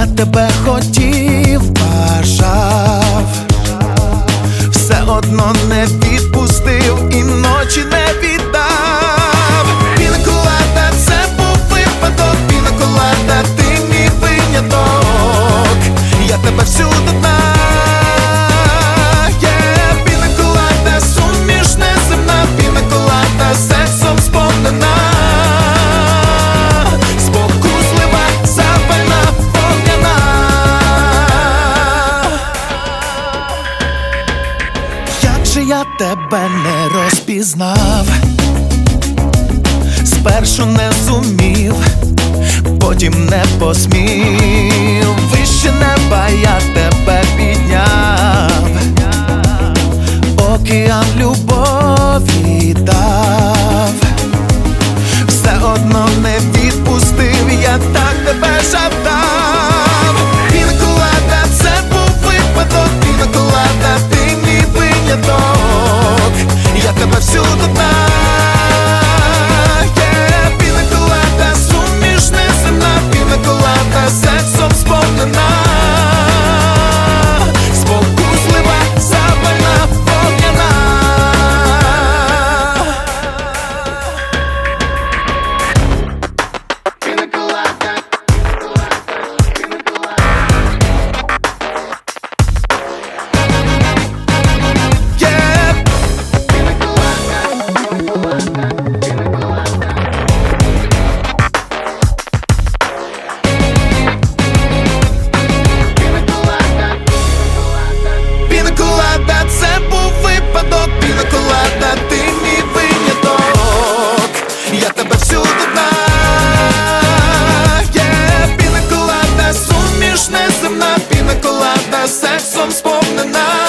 я тебе хотів, бажав, все одно не відпустив і ночі. тебе не розпізнав, спершу не зумів, потім не посмів, вище неба я тебе підняв, океан любові дав, все одно не відпустив, я так тебе жадав. about. шоколада, ти мій виняток, я тебе всюди Є yeah. пінаколада, сумішне земна, пінаколада, сексом сповнена.